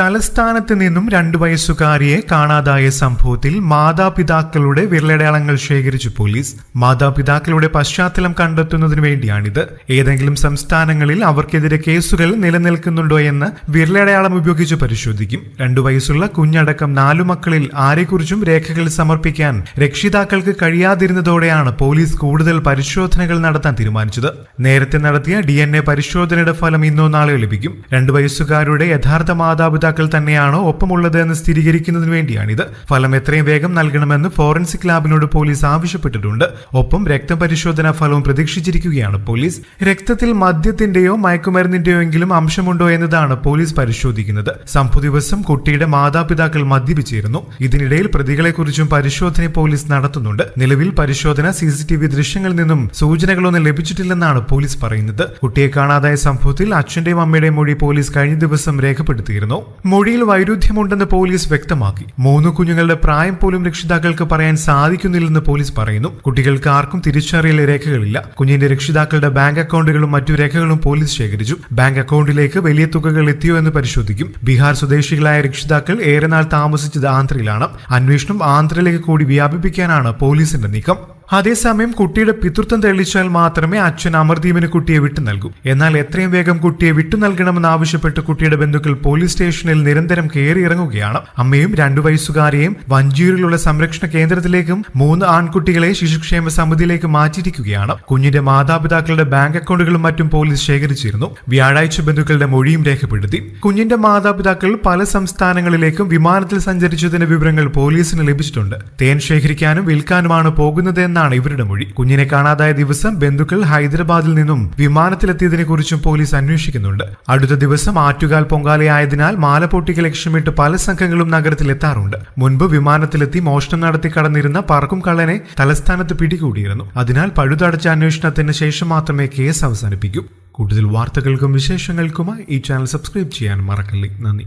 തലസ്ഥാനത്ത് നിന്നും രണ്ടു വയസ്സുകാരിയെ കാണാതായ സംഭവത്തിൽ മാതാപിതാക്കളുടെ വിരലടയാളങ്ങൾ ശേഖരിച്ചു പോലീസ്. മാതാപിതാക്കളുടെ പശ്ചാത്തലം കണ്ടെത്തുന്നതിനു വേണ്ടിയാണിത്. ഏതെങ്കിലും സംസ്ഥാനങ്ങളിൽ അവർക്കെതിരെ കേസുകൾ നിലനിൽക്കുന്നുണ്ടോ എന്ന് വിരലടയാളം ഉപയോഗിച്ച് പരിശോധിക്കും. രണ്ടു വയസ്സുള്ള കുഞ്ഞടക്കം നാലു മക്കളിൽ ആരെക്കുറിച്ചും രേഖകൾ സമർപ്പിക്കാൻ രക്ഷിതാക്കൾക്ക് കഴിയാതിരുന്നതോടെയാണ് പോലീസ് കൂടുതൽ പരിശോധനകൾ നടത്താൻ തീരുമാനിച്ചത്. നേരത്തെ നടത്തിയ ഡി പരിശോധനയുടെ ഫലം ഇന്നോ നാളെ ലഭിക്കും. രണ്ടു വയസ്സുകാരുടെ യഥാർത്ഥ മാതാപിതാക്കൾ തന്നെയാണോ ഒപ്പമുള്ളത് എന്ന് സ്ഥിരീകരിക്കുന്നതിന് വേണ്ടിയാണിത്. ഫലം എത്രയും വേഗം നൽകണമെന്ന് ഫോറൻസിക് ലാബിനോട് പോലീസ് ആവശ്യപ്പെട്ടിട്ടുണ്ട്. ഒപ്പം രക്തപരിശോധനാ ഫലവും പ്രതീക്ഷിച്ചിരിക്കുകയാണ് പോലീസ്. രക്തത്തിൽ മദ്യത്തിന്റെയോ മയക്കുമരുന്നിന്റെയോ എങ്കിലും അംശമുണ്ടോ എന്നതാണ് പോലീസ് പരിശോധിക്കുന്നത്. സംഭവ ദിവസം കുട്ടിയുടെ മാതാപിതാക്കൾ മദ്യപിച്ചിരുന്നു. ഇതിനിടയിൽ പ്രതികളെക്കുറിച്ചും പരിശോധന പോലീസ് നടത്തുന്നുണ്ട്. നിലവിൽ പരിശോധന സി സി ടി വി ദൃശ്യങ്ങളിൽ നിന്നും സൂചനകളൊന്നും ലഭിച്ചിട്ടില്ലെന്നാണ് പോലീസ് പറയുന്നത്. കുട്ടിയെ കാണാതായ സംഭവത്തിൽ അച്ഛന്റെയും അമ്മയുടെയും മൊഴി പോലീസ് കഴിഞ്ഞ ദിവസം രേഖപ്പെടുത്തിയിരുന്നു. മൊഴിയിൽ വൈരുദ്ധ്യമുണ്ടെന്ന് പോലീസ് വ്യക്തമാക്കി. മൂന്ന് കുഞ്ഞുങ്ങളുടെ പ്രായം പോലും രക്ഷിതാക്കൾക്ക് പറയാൻ സാധിക്കുന്നില്ലെന്ന് പോലീസ് പറയുന്നു. കുട്ടികൾക്ക് ആർക്കും തിരിച്ചറിയൽ രേഖകളില്ല. കുഞ്ഞിന്റെ രക്ഷിതാക്കളുടെ ബാങ്ക് അക്കൗണ്ടുകളും മറ്റു രേഖകളും പോലീസ് ശേഖരിച്ചു. ബാങ്ക് അക്കൗണ്ടിലേക്ക് വലിയ തുകകൾ എത്തിയോ എന്ന് പരിശോധിക്കും. ബീഹാർ സ്വദേശികളായ രക്ഷിതാക്കൾ ഏറെ നാൾ താമസിച്ചത് ആന്ധ്രയിലാണ്. അന്വേഷണം ആന്ധ്രയിലേക്ക് കൂടി വ്യാപിപ്പിക്കാനാണ് പോലീസിന്റെ നീക്കം. അതേസമയം കുട്ടിയുടെ പിതൃത്വം തെളിയിച്ചാൽ മാത്രമേ അച്ഛൻ അമർദീപിന് കുട്ടിയെ വിട്ടു നൽകൂ. എന്നാൽ എത്രയും വേഗം കുട്ടിയെ വിട്ടു നൽകണമെന്ന് ആവശ്യപ്പെട്ട് കുട്ടിയുടെ ബന്ധുക്കൾ പോലീസ് സ്റ്റേഷനിൽ നിരന്തരം കയറിയിറങ്ങുകയാണ് അമ്മയും രണ്ടു വയസ്സുകാരെയും വഞ്ചിയൂരിലുള്ള സംരക്ഷണ കേന്ദ്രത്തിലേക്കും മൂന്ന് ആൺകുട്ടികളെ ശിശുക്ഷേമ സമിതിയിലേക്ക് മാറ്റിയിരിക്കുകയാണ്. കുഞ്ഞിന്റെ മാതാപിതാക്കളുടെ ബാങ്ക് അക്കൗണ്ടുകളും മറ്റും പോലീസ് ശേഖരിച്ചിരുന്നു. വ്യാഴാഴ്ച ബന്ധുക്കളുടെ മൊഴിയും രേഖപ്പെടുത്തി. കുഞ്ഞിന്റെ മാതാപിതാക്കൾ പല സംസ്ഥാനങ്ങളിലേക്കും വിമാനത്തിൽ സഞ്ചരിച്ചതിന്റെ വിവരങ്ങൾ പോലീസിന് ലഭിച്ചിട്ടുണ്ട്. തേൻ ശേഖരിക്കാനും വിൽക്കാനുമാണ് പോകുന്നത് എന്നാണ് ഇവരുടെ മൊഴി. കുഞ്ഞിനെ കാണാതായ ദിവസം ബന്ധുക്കൾ ഹൈദരാബാദിൽ നിന്നും വിമാനത്തിലെത്തിയതിനെ കുറിച്ചും പോലീസ് അന്വേഷിക്കുന്നുണ്ട്. അടുത്ത ദിവസം ആറ്റുകാൽ പൊങ്കാലയായതിനാൽ മാല പൊട്ടിക്ക് ലക്ഷ്യമിട്ട് പല സംഘങ്ങളും നഗരത്തിലെത്താറുണ്ട്. മുൻപ് വിമാനത്തിലെത്തി മോഷണം നടത്തി കടന്നിരുന്ന പറക്കും കള്ളനെ തലസ്ഥാനത്ത് പിടികൂടിയിരുന്നു. അതിനാൽ പഴുതടച്ച അന്വേഷണത്തിന് ശേഷം മാത്രമേ കേസ് അവസാനിപ്പിക്കൂ. കൂടുതൽ വാർത്തകൾക്കും വിശേഷങ്ങൾക്കുമായി ഈ ചാനൽ സബ്സ്ക്രൈബ് ചെയ്യാൻ മറക്കല്ലേ. നന്ദി.